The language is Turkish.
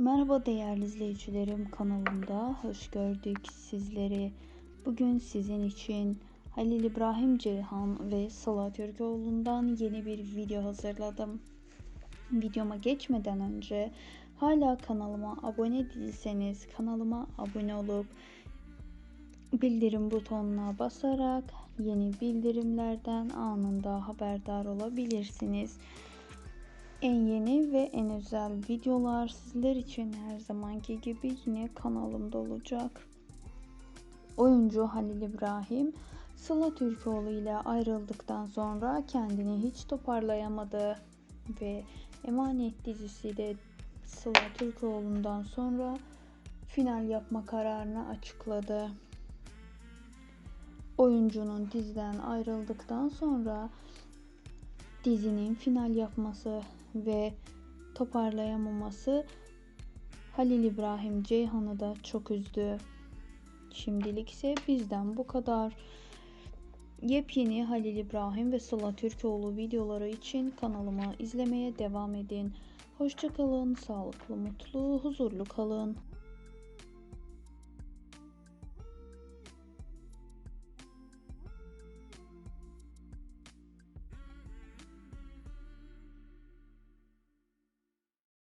Merhaba değerli izleyicilerim kanalımda hoş gördük sizleri. Bugün sizin için Halil İbrahim Ceyhan ve Sıla Türkoğlu'ndan yeni bir video hazırladım. Videoma geçmeden önce hala kanalıma abone değilseniz kanalıma abone olup bildirim butonuna basarak yeni bildirimlerden anında haberdar olabilirsiniz. En yeni ve en özel videolar sizler için her zamanki gibi yine kanalımda olacak. Oyuncu Halil İbrahim, Sıla Türkoğlu ile ayrıldıktan sonra kendini hiç toparlayamadı ve Emanet dizisi de Sıla Türkoğlu'ndan sonra final yapma kararını açıkladı. Oyuncunun diziden ayrıldıktan sonra dizinin final yapması ve toparlayamaması Halil İbrahim Ceyhan'ı da çok üzdü. Şimdilik ise bizden bu kadar. Yepyeni Halil İbrahim ve Sıla Türkoğlu videoları için kanalımı izlemeye devam edin. Hoşçakalın, sağlıklı, mutlu, huzurlu kalın.